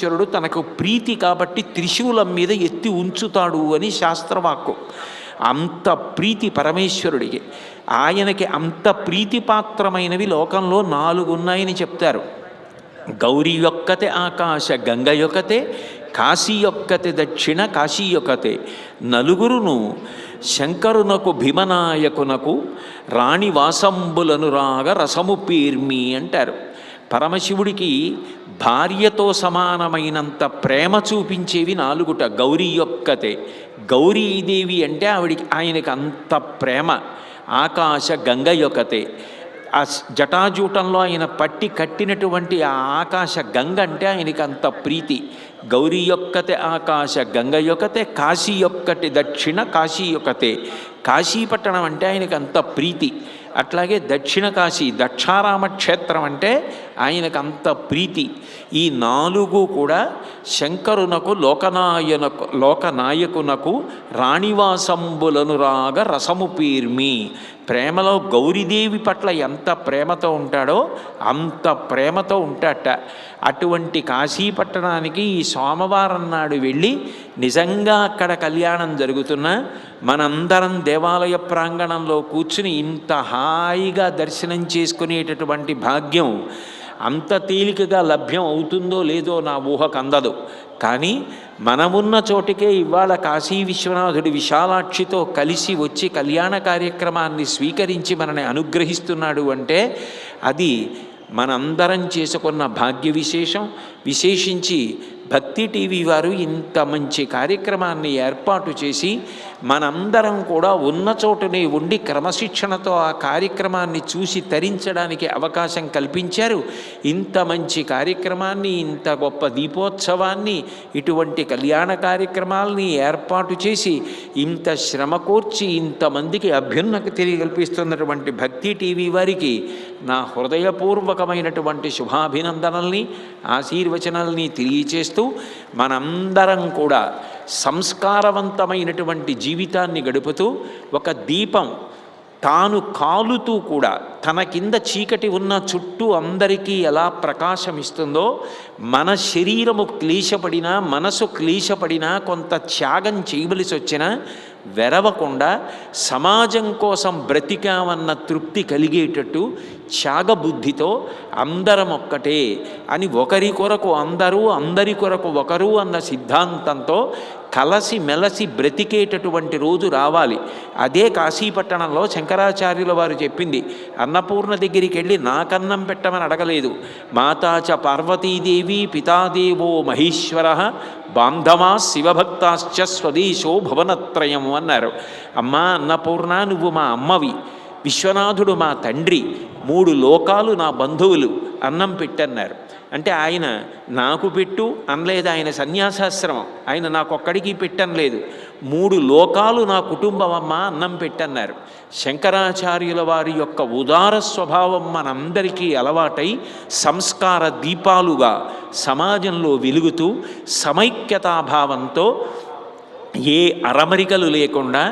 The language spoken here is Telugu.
ఈశ్వరుడు తనకు ప్రీతి కాబట్టి త్రిశూలం మీద ఎత్తి ఉంచుతాడు అని శాస్త్రవాక్కు. అంత ప్రీతి పరమేశ్వరుడికి. ఆయనకి అంత ప్రీతిపాత్రమైనవి లోకంలో నాలుగు ఉన్నాయని చెప్తారు. గౌరీ యొక్కతే ఆకాశ గంగ యొక్కతే కాశీ యొక్కతే దక్షిణ కాశీ యొక్కతే నలుగురును శంకరునకు భీమనాయకునకు రాణి వాసంబులను రాగ రసము పీర్మి అంటారు. పరమశివుడికి భార్యతో సమానమైనంత ప్రేమ చూపించేవి నాలుగుట. గౌరీ యొక్కతే. గౌరీదేవి అంటే ఆవిడికి ఆయనకి అంత ప్రేమ. ఆకాశ గంగ యొక్కతే. ఆ జటాజూటంలో ఆయన పట్టి కట్టినటువంటి ఆ ఆకాశ గంగ అంటే ఆయనకి అంత ప్రీతి. గౌరీ యొక్కతే ఆకాశ గంగ యొక్కతే కాశీ యొక్కటి దక్షిణ కాశీ యొక్కతే. కాశీపట్టణం అంటే ఆయనకు అంత ప్రీతి. అట్లాగే దక్షిణ కాశీ దక్షారామ క్షేత్రం అంటే ఆయనకు అంత ప్రీతి. ఈ నాలుగు కూడా శంకరునకు లోకనాయనకు లోకనాయకునకు రాణివాసంబులను రాగ రసము పీర్మి. ప్రేమలో గౌరీదేవి పట్ల ఎంత ప్రేమతో ఉంటాడో అంత ప్రేమతో ఉంటాట అటువంటి కాశీపట్టణానికి ఈ సోమవారం నాడు వెళ్ళి నిజంగా అక్కడ కళ్యాణం జరుగుతున్నా మనందరం దేవాలయ ప్రాంగణంలో కూర్చుని ఇంత హాయిగా దర్శనం చేసుకునేటటువంటి భాగ్యం అంత తేలికగా లభ్యం అవుతుందో లేదో నా ఊహకు అందదు. కానీ మనమున్న చోటికే ఇవాళ కాశీ విశ్వనాథుడి విశాలాక్షితో కలిసి వచ్చి కళ్యాణ కార్యక్రమాన్ని స్వీకరించి మనని అనుగ్రహిస్తున్నాడు అంటే అది మనందరం చేసుకున్న భాగ్య విశేషం విశేషించి భక్తి టీవీ వారు ఇంత మంచి కార్యక్రమాన్ని ఏర్పాటు చేసి మనందరం కూడా ఉన్న చోటునే ఉండి క్రమశిక్షణతో ఆ కార్యక్రమాన్ని చూసి తరించడానికి అవకాశం కల్పించారు. ఇంత మంచి కార్యక్రమాన్ని ఇంత గొప్ప దీపోత్సవాన్ని ఇటువంటి కళ్యాణ కార్యక్రమాలని ఏర్పాటు చేసి ఇంత శ్రమ కోర్చి ఇంతమందికి అభ్యున్నతి తెలియకల్పిస్తున్నటువంటి భక్తి టీవీ వారికి నా హృదయపూర్వకమైనటువంటి శుభాభినందనల్ని ఆశీర్వచనాల్ని తెలియచేస్తూ మనందరం కూడా సంస్కారవంతమైనటువంటి జీవితాన్ని గడుపుతూ ఒక దీపం తాను కాలుతూ కూడా తన కింద చీకటి ఉన్న చుట్టూ అందరికీ ఎలా ప్రకాశం ఇస్తుందో మన శరీరము క్లీశపడినా మనసు క్లీశపడినా కొంత త్యాగం చేయవలసి వచ్చినా వెరవకుండా సమాజం కోసం బ్రతికామన్న తృప్తి కలిగేటట్టు త్యాగబుద్ధితో అందరం ఒక్కటే అని ఒకరి కొరకు అందరూ అందరి కొరకు ఒకరు అన్న సిద్ధాంతంతో కలసి మెలసి బ్రతికేటటువంటి రోజు రావాలి. అదే కాశీపట్టణంలో శంకరాచార్యుల వారు చెప్పింది. అన్నపూర్ణ దగ్గరికి వెళ్ళి నాకన్నం పెట్టమని అడగలేదు. మాతాచ పార్వతీదేవి పితాదేవో మహేశ్వర బాంధవా శివభక్తాశ్చ స్వదేశో భవనత్రయం అన్నారు. అమ్మా అన్నపూర్ణ నువ్వు మా అమ్మవి. విశ్వనాథుడు మా తండ్రి. మూడు లోకాలు నా బంధువులు. అన్నం పెట్టన్నారు. అంటే ఆయన నాకు పెట్టు అనలేదు ఆయన సన్యాసాశ్రమం. ఆయన నాకొక్కడికి పెట్టనలేదు. మూడు లోకాలు నా కుటుంబం అమ్మ అన్నం పెట్టన్నారు. శంకరాచార్యుల వారి యొక్క ఉదార స్వభావం మనందరికీ అలవాటై సంస్కార దీపాలుగా సమాజంలో వెలుగుతూ సమైక్యతాభావంతో ఏ అరమరికలు లేకుండా